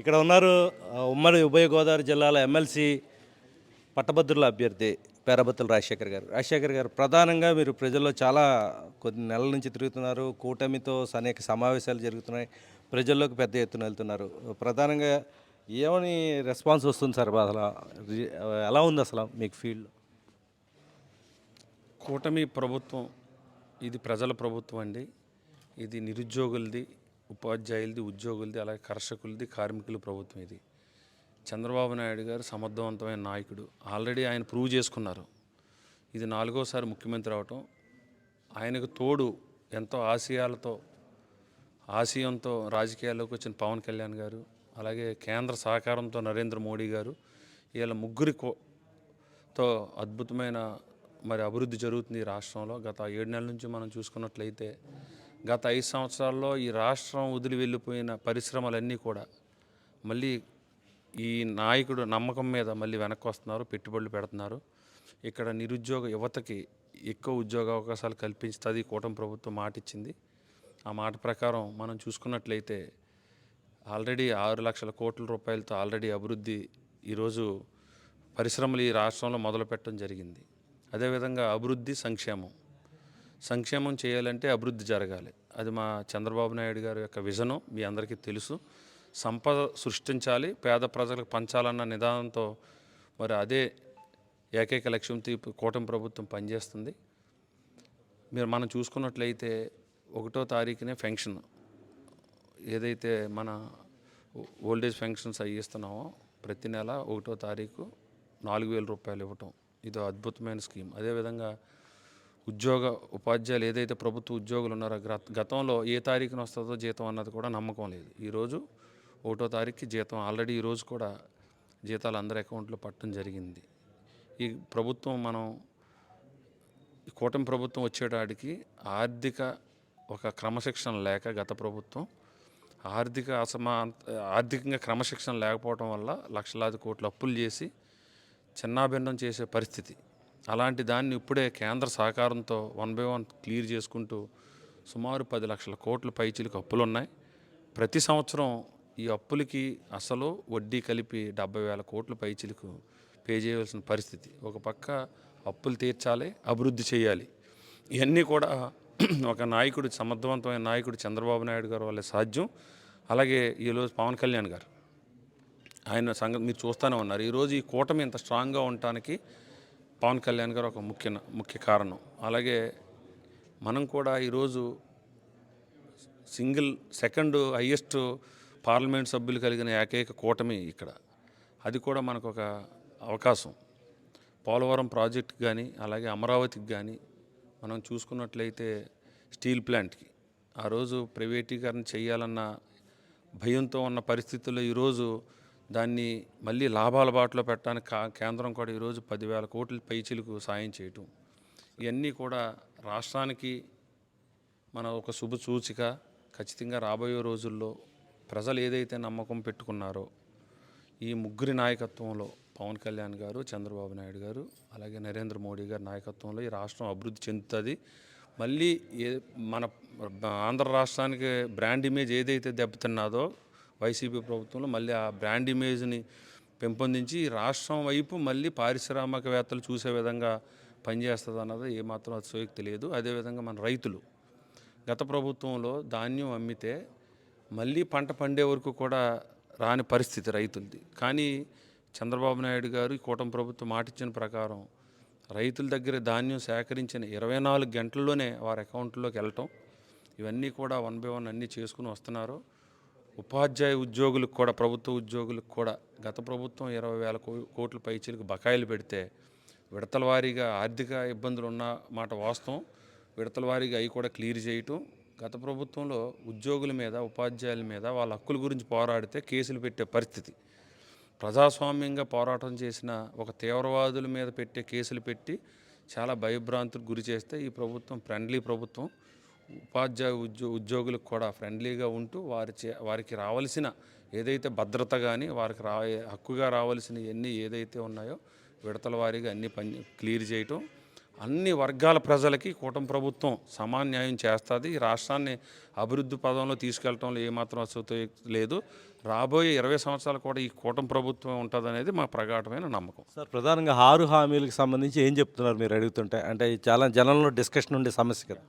ఇక్కడ ఉన్నారు ఉమ్మడి ఉభయ గోదావరి జిల్లాల ఎమ్మెల్సీ పట్టభద్రుల అభ్యర్థి పేరబత్తుల రాజశేఖర్ గారు. రాజశేఖర్ గారు ప్రధానంగా మీరు ప్రజల్లో చాలా కొన్ని నెలల నుంచి తిరుగుతున్నారు కూటమితో అనేక సమావేశాలు జరుగుతున్నాయి ప్రజల్లోకి పెద్ద ఎత్తున వెళ్తున్నారు. ప్రధానంగా ఏమని రెస్పాన్స్ వస్తుంది సార్ అసలు? ఎలా ఉంది అసలు మీకు ఫీల్డ్? కూటమి ప్రభుత్వం ఇది ప్రజల ప్రభుత్వం అండి. ఇది నిరుద్యోగులది ఉపాధ్యాయులది ఉద్యోగులది అలాగే కర్షకులది కార్మికుల ప్రభుత్వం ఇది. చంద్రబాబు నాయుడు గారు సమర్థవంతమైన నాయకుడు. ఆల్రెడీ ఆయన ప్రూవ్ చేసుకున్నారు. ఇది నాలుగోసారి ముఖ్యమంత్రి అవటం. ఆయనకు తోడు ఎంతో ఆశయాలతో ఆశయంతో రాజకీయాల్లోకి వచ్చిన పవన్ కళ్యాణ్ గారు అలాగే కేంద్ర సహకారంతో నరేంద్ర మోడీ గారు వీళ్ళ ముగ్గురి తో అద్భుతమైన మరి అభివృద్ధి జరుగుతుంది ఈ రాష్ట్రంలో. గత ఏడు నెలల నుంచి మనం చూసుకున్నట్లయితే గత ఐదు సంవత్సరాల్లో ఈ రాష్ట్రం వదిలి వెళ్ళిపోయిన పరిశ్రమలన్నీ కూడా మళ్ళీ ఈ నాయకుడు నమ్మకం మీద మళ్ళీ వెనక్కి వస్తున్నారు పెట్టుబడులు పెడుతున్నారు. ఇక్కడ నిరుద్యోగ యువతకి ఎక్కువ ఉద్యోగ అవకాశాలు కల్పించుతుంది కూటమి ప్రభుత్వం మాట ఇచ్చింది ఆ మాట ప్రకారం మనం చూసుకున్నట్లయితే ఆల్రెడీ ఆరు లక్షల కోట్ల రూపాయలతో ఆల్రెడీ అభివృద్ధి ఈరోజు పరిశ్రమలు ఈ రాష్ట్రంలో మొదలుపెట్టడం జరిగింది. అదేవిధంగా అభివృద్ధి సంక్షేమం. సంక్షేమం చేయాలంటే అభివృద్ధి జరగాలి. అది మా చంద్రబాబు నాయుడు గారి యొక్క విజను మీ అందరికీ తెలుసు. సంపద సృష్టించాలి పేద ప్రజలకు పంచాలన్న నిదానంతో మరి అదే ఏకైక లక్ష్యంతో కూటమి ప్రభుత్వం పనిచేస్తుంది. మీరు మనం చూసుకున్నట్లయితే ఒకటో తారీఖునే ఫెన్షన్ ఏదైతే మన ఓల్డేజ్ ఫెన్షన్స్ అవి ఇస్తున్నామో ప్రతి నెల ఒకటో తారీఖు నాలుగు వేల రూపాయలు ఇవ్వటం. ఇది అద్భుతమైన స్కీమ్. అదేవిధంగా ఉద్యోగ ఉపాధ్యాయులు ఏదైతే ప్రభుత్వ ఉద్యోగులు ఉన్నారో గతంలో ఏ తారీఖున వస్తుందో జీతం అన్నది కూడా నమ్మకం లేదు. ఈరోజు ఒకటో తారీఖుకి జీతం ఆల్రెడీ ఈరోజు కూడా జీతాలు అందరి అకౌంట్లో పట్టడం జరిగింది. ఈ ప్రభుత్వం మనం కూటమి ప్రభుత్వం వచ్చేటాడికి ఆర్థిక ఒక క్రమశిక్షణ లేక గత ప్రభుత్వం ఆర్థిక అసమా ఆర్థికంగా క్రమశిక్షణ లేకపోవడం వల్ల లక్షలాది కోట్లు అప్పులు చేసి చిన్నాభిన్నం చేసే పరిస్థితి. అలాంటి దాన్ని ఇప్పుడే కేంద్ర సహకారంతో వన్ బై వన్ క్లియర్ చేసుకుంటూ సుమారు పది లక్షల కోట్ల పైచీలకు అప్పులు ఉన్నాయి ప్రతి సంవత్సరం ఈ అప్పులకి అసలు వడ్డీ కలిపి డెబ్బై వేల కోట్ల పైచీలకు పే చేయవలసిన పరిస్థితి. ఒక పక్క అప్పులు తీర్చాలి అభివృద్ధి చేయాలి. ఇవన్నీ కూడా ఒక నాయకుడు సమర్థవంతమైన నాయకుడు చంద్రబాబు నాయుడు గారు వల్ల సాధ్యం. అలాగే ఈరోజు పవన్ కళ్యాణ్ గారు. ఆయన సంగతి మీరు చూస్తూనే ఉన్నారు. ఈరోజు ఈ కూటమి ఇంత స్ట్రాంగ్గా ఉండటానికి పవన్ కళ్యాణ్ గారు ఒక ముఖ్య ముఖ్య కారణం. అలాగే మనం కూడా ఈరోజు సింగిల్ సెకండ్ హయ్యెస్ట్ పార్లమెంట్ సభ్యులు కలిగిన ఏకైక కూటమి ఇక్కడ. అది కూడా మనకు ఒక అవకాశం. పోలవరం ప్రాజెక్ట్కి కానీ అలాగే అమరావతికి కానీ మనం చూసుకున్నట్లయితే స్టీల్ ప్లాంట్కి. ఆ రోజు ప్రైవేటీకరణ చేయాలన్న భయంతో ఉన్న పరిస్థితుల్లో ఈరోజు దాన్ని మళ్ళీ లాభాల బాటలో పెట్టడానికి కా- కేంద్రం కూడా ఈరోజు పదివేల కోట్ల పైచీలకు సాయం చేయటం. ఇవన్నీ కూడా రాష్ట్రానికి మన ఒక శుభ సూచిక. ఖచ్చితంగా రాబోయే రోజుల్లో ప్రజలు ఏదైతే నమ్మకం పెట్టుకున్నారో ఈ ముగ్గురి నాయకత్వంలో పవన్ కళ్యాణ్ గారు చంద్రబాబు నాయుడు గారు అలాగే నరేంద్ర మోడీ గారి నాయకత్వంలో ఈ రాష్ట్రం అభివృద్ధి చెందుతుంది. మళ్ళీ ఏ మన ఆంధ్ర రాష్ట్రానికి బ్రాండ్ ఇమేజ్ ఏదైతే దెబ్బతిన్నదో వైసీపీ ప్రభుత్వంలో మళ్ళీ ఆ బ్రాండ్ ఇమేజ్ని పెంపొందించి రాష్ట్రం వైపు మళ్ళీ పారిశ్రామికవేత్తలు చూసే విధంగా పనిచేస్తుంది అన్నది ఏమాత్రం అతిశయోక్తి లేదు అదేవిధంగా మన రైతులు గత ప్రభుత్వంలో ధాన్యం అమ్మితే మళ్ళీ పంట పండే వరకు కూడా రాని పరిస్థితి రైతులది. కానీ చంద్రబాబు నాయుడు గారు ఈ కూటమి ప్రభుత్వం మాటిచ్చిన ప్రకారం రైతుల దగ్గర ధాన్యం సేకరించిన ఇరవై నాలుగు గంటల్లోనే వారి అకౌంట్లోకి వెళ్ళటం ఇవన్నీ కూడా వన్ బై వన్ అన్నీ చేసుకుని వస్తున్నారు. ఉపాధ్యాయ ఉద్యోగులకు కూడా ప్రభుత్వ ఉద్యోగులకు కూడా గత ప్రభుత్వం ఇరవై వేల కో- కోట్ల పైచీలకు బకాయిలు పెడితే విడతల వారీగా ఆర్థిక ఇబ్బందులు ఉన్న మాట వాస్తవం. విడతల వారీగా అవి కూడా క్లియర్ చేయటం గత ప్రభుత్వంలో ఉద్యోగుల మీద ఉపాధ్యాయుల మీద వాళ్ళ హక్కుల గురించి పోరాడితే కేసులు పెట్టే పరిస్థితి. ప్రజాస్వామ్యంగా పోరాటం చేసిన ఒక తీవ్రవాదుల మీద పెట్టే కేసులు పెట్టి చాలా భయభ్రాంతులకు గురి చేస్తే ఈ ప్రభుత్వం ఫ్రెండ్లీ ప్రభుత్వం ఉపాధ్యాయ ఉద్యో ఉద్యోగులకు కూడా ఫ్రెండ్లీగా ఉంటూ వారి చే వారికి రావాల్సిన ఏదైతే భద్రత కానీ వారికి రా హక్కుగా రావాల్సిన ఎన్ని ఏదైతే ఉన్నాయో విడతల వారీగా అన్ని పని క్లియర్ చేయటం అన్ని వర్గాల ప్రజలకి కూటమి ప్రభుత్వం సమాన్యాయం చేస్తుంది. ఈ రాష్ట్రాన్ని అభివృద్ధి పదంలో తీసుకెళ్ళడంలో ఏమాత్రం అసలు లేదు. రాబోయే ఇరవై సంవత్సరాలు కూడా ఈ కూటమి ప్రభుత్వం ఉంటుందనేది మా ప్రగాఢమైన నమ్మకం. సార్ ప్రధానంగా ఆరు హామీలకు సంబంధించి ఏం చెప్తున్నారు మీరు అడుగుతుంటే? అంటే చాలా జనంలో డిస్కషన్ ఉండే సమస్య కదా.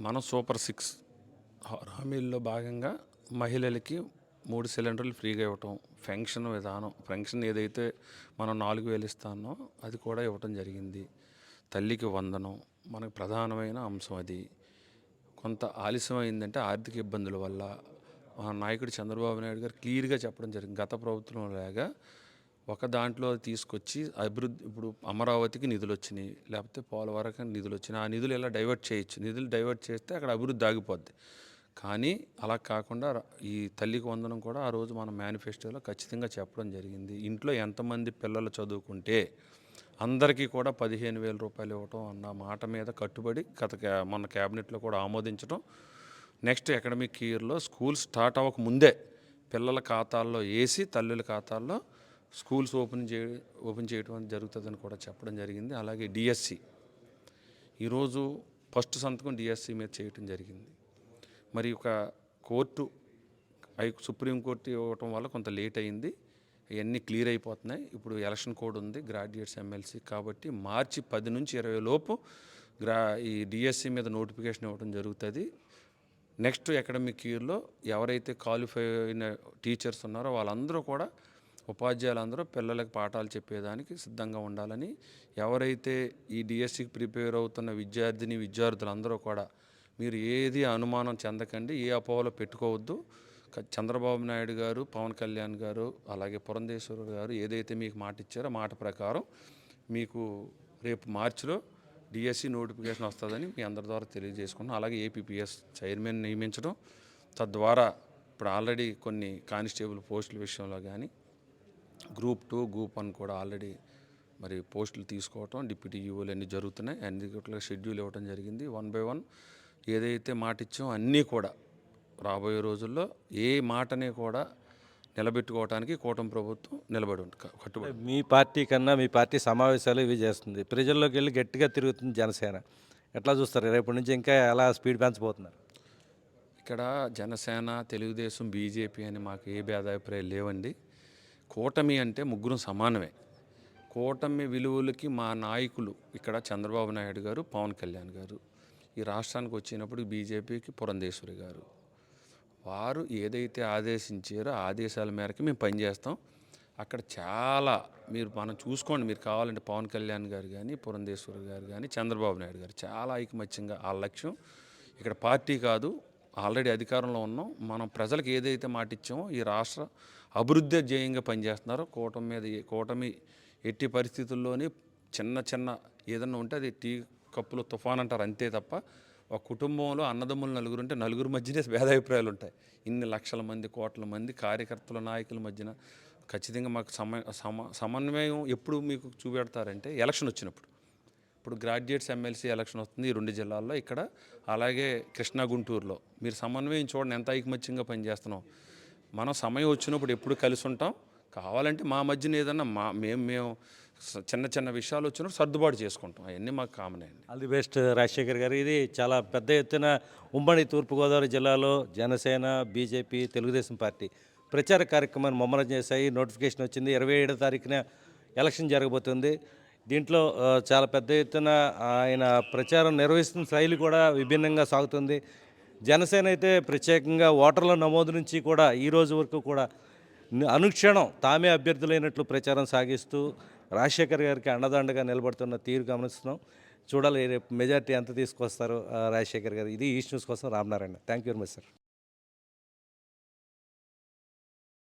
మనం సూపర్ సిక్స్ హామీల్లో భాగంగా మహిళలకి మూడు సిలిండర్లు ఫ్రీగా ఇవ్వటం పెన్షన్ విధానం పెన్షన్ ఏదైతే మనం నాలుగు వేలు ఇస్తానో అది కూడా ఇవ్వటం జరిగింది. తల్లికి వందనం మనకు ప్రధానమైన అంశం అది. కొంత ఆలస్యం అయిందంటే ఆర్థిక ఇబ్బందుల వల్ల మా నాయకుడు చంద్రబాబు నాయుడు గారు క్లియర్గా చెప్పడం జరిగింది. గత ప్రభుత్వం లాగా ఒక దాంట్లో తీసుకొచ్చి అభివృద్ధి ఇప్పుడు అమరావతికి నిధులు వచ్చినాయి లేకపోతే పోలవరంకి నిధులు వచ్చినాయి. ఆ నిధులు ఎలా డైవర్ట్ చేయొచ్చు? నిధులు డైవర్ట్ చేస్తే అక్కడ అభివృద్ధి ఆగిపోద్ది. కానీ అలా కాకుండా ఈ తల్లికి వందనం కూడా ఆ రోజు మన మేనిఫెస్టోలో ఖచ్చితంగా చెప్పడం జరిగింది. ఇంట్లో ఎంతమంది పిల్లలు చదువుకుంటే అందరికీ కూడా పదిహేను వేల రూపాయలు ఇవ్వటం అన్న మాట మీద కట్టుబడి గత మన క్యాబినెట్లో కూడా ఆమోదించడం నెక్స్ట్ అకాడమిక్ ఇయర్లో స్కూల్ స్టార్ట్ అవ్వక ముందే పిల్లల ఖాతాల్లో వేసి తల్లుల ఖాతాల్లో స్కూల్స్ ఓపెన్ చే ఓపెన్ చేయడం అనేది జరుగుతుందని కూడా చెప్పడం జరిగింది. అలాగే డిఎస్సి. ఈరోజు ఫస్ట్ సంతకం డిఎస్సి మీద చేయటం జరిగింది. మరి ఒక కోర్టు హై సుప్రీంకోర్టు ఇవ్వటం వల్ల కొంత లేట్ అయింది. ఇవన్నీ క్లియర్ అయిపోతున్నాయి. ఇప్పుడు ఎలక్షన్ కోడ్ ఉంది గ్రాడ్యుయేట్స్ ఎమ్మెల్సీ కాబట్టి మార్చి పది నుంచి ఇరవై లోపు గ్రా ఈ డిఎస్సి మీద నోటిఫికేషన్ ఇవ్వడం జరుగుతుంది. నెక్స్ట్ అకాడమిక్ ఇయర్లో ఎవరైతే క్వాలిఫై అయిన టీచర్స్ ఉన్నారో వాళ్ళందరూ కూడా ఉపాధ్యాయులందరూ పిల్లలకు పాఠాలు చెప్పేదానికి సిద్ధంగా ఉండాలని ఎవరైతే ఈ డిఎస్సికి ప్రిపేర్ అవుతున్న విద్యార్థిని విద్యార్థులందరూ కూడా మీరు ఏది అనుమానం చెందకండి ఏ అపోహలో పెట్టుకోవద్దు. చంద్రబాబు నాయుడు గారు పవన్ కళ్యాణ్ గారు అలాగే పురంధేశ్వరు గారు ఏదైతే మీకు మాట ఇచ్చారో మాట ప్రకారం మీకు రేపు మార్చిలో డిఎస్సి నోటిఫికేషన్ వస్తుందని మీ అందరి ద్వారా తెలియజేసుకున్నాం. అలాగే ఏపీపీఎస్ చైర్మన్ నియమించడం తద్వారా ఇప్పుడు ఆల్రెడీ కొన్ని కానిస్టేబుల్ పోస్టుల విషయంలో కానీ గ్రూప్ టూ గ్రూప్ వన్ కూడా ఆల్రెడీ మరి పోస్టులు తీసుకోవటం డిప్యూటీ యూఓలు అన్నీ జరుగుతున్నాయి. అన్ని గట్ల షెడ్యూల్ ఇవ్వడం జరిగింది వన్ బై వన్. ఏదైతే మాట ఇచ్చామో అన్నీ కూడా రాబోయే రోజుల్లో ఏ మాటని కూడా నిలబెట్టుకోవడానికి కూటమి ప్రభుత్వం నిలబడి కట్టుబడి మీ పార్టీ కన్నా మీ పార్టీ సమావేశాలు ఇవి చేస్తుంది. ప్రజల్లోకి వెళ్ళి గట్టిగా తిరుగుతుంది జనసేన. ఎట్లా చూస్తారు? రేపటి నుంచి ఇంకా ఎలా స్పీడ్ పెంచబోతున్నారు ఇక్కడ జనసేన తెలుగుదేశం బీజేపీ అని మాకు ఏ భేదాభిప్రాయాలు లేవండి. కూటమి అంటే ముగ్గురు సమానమే. కూటమి విలువలకి మా నాయకులు ఇక్కడ చంద్రబాబు నాయుడు గారు పవన్ కళ్యాణ్ గారు ఈ రాష్ట్రానికి వచ్చినప్పుడు బీజేపీకి పురంధేశ్వరి గారు. వారు ఏదైతే ఆదేశించారో ఆదేశాల మేరకు మేము పనిచేస్తాం అక్కడ చాలా మీరు మనం చూసుకోండి మీరు కావాలంటే పవన్ కళ్యాణ్ గారు కానీ పురంధేశ్వరి గారు కానీ చంద్రబాబు నాయుడు గారు చాలా ఐకమత్యంగా ఆ లక్ష్యం. ఇక్కడ పార్టీ కాదు ఆల్రెడీ అధికారంలో ఉన్నాం. మనం ప్రజలకు ఏదైతే మాట ఇచ్చామో ఈ రాష్ట్ర అభివృద్ధి ధ్యేయంగా పనిచేస్తున్నారో. కూటమి మీద కూటమి ఎట్టి పరిస్థితుల్లోనే చిన్న చిన్న ఏదన్నా ఉంటే అది టీ కప్పులో తుఫాన్ అంటారు అంతే తప్ప ఒక కుటుంబంలో అన్నదమ్ములు నలుగురు ఉంటే నలుగురు మధ్యనే భేదాభిప్రాయాలు ఉంటాయి. ఇన్ని లక్షల మంది కోట్ల మంది కార్యకర్తల నాయకుల మధ్యన ఖచ్చితంగా మాకు సమ సమ సమన్వయం ఎప్పుడు మీకు చూపెడతారంటే ఎలక్షన్ వచ్చినప్పుడు. ఇప్పుడు గ్రాడ్యుయేట్స్ ఎమ్మెల్సీ ఎలక్షన్ వస్తుంది ఈ రెండు జిల్లాల్లో ఇక్కడ. అలాగే కృష్ణా గుంటూరులో. మీరు సమన్వయం చూడండి ఎంత ఐకమత్యంగా పనిచేస్తున్నాం. మనం సమయం వచ్చినప్పుడు ఎప్పుడు కలిసి ఉంటాం. కావాలంటే మా మధ్యన ఏదన్నా మా మేము మేము చిన్న చిన్న విషయాలు వచ్చినప్పుడు సర్దుబాటు చేసుకుంటాం. అవన్నీ మాకు కామన్ అండి. ఆల్ ది బెస్ట్ రాజశేఖర్ గారు. ఇది చాలా పెద్ద ఎత్తున ఉమ్మడి తూర్పుగోదావరి జిల్లాలో జనసేన బీజేపీ తెలుగుదేశం పార్టీ ప్రచార కార్యక్రమాన్ని ముమ్మరం చేశాయి. నోటిఫికేషన్ వచ్చింది. ఇరవై ఏడో తారీఖున ఎలక్షన్ జరగబోతుంది. దీంట్లో చాలా పెద్ద ఎత్తున ఆయన ప్రచారం నిర్వహిస్తున్న శైలి కూడా విభిన్నంగా సాగుతుంది. జనసేన అయితే ప్రత్యేకంగా ఓటర్ల నమోదు నుంచి కూడా ఈ రోజు వరకు కూడా అనుక్షణం తామే అభ్యర్థులైనట్లు ప్రచారం సాగిస్తూ రాజశేఖర్ గారికి అండదండగా నిలబడుతున్న తీరు గమనిస్తున్నాం. చూడాలి రేపు మెజార్టీ ఎంత తీసుకొస్తారో రాజశేఖర్ గారు. ఇది ఈస్ట్ న్యూస్ కోసం Ramanarayana. Thank you very much sir.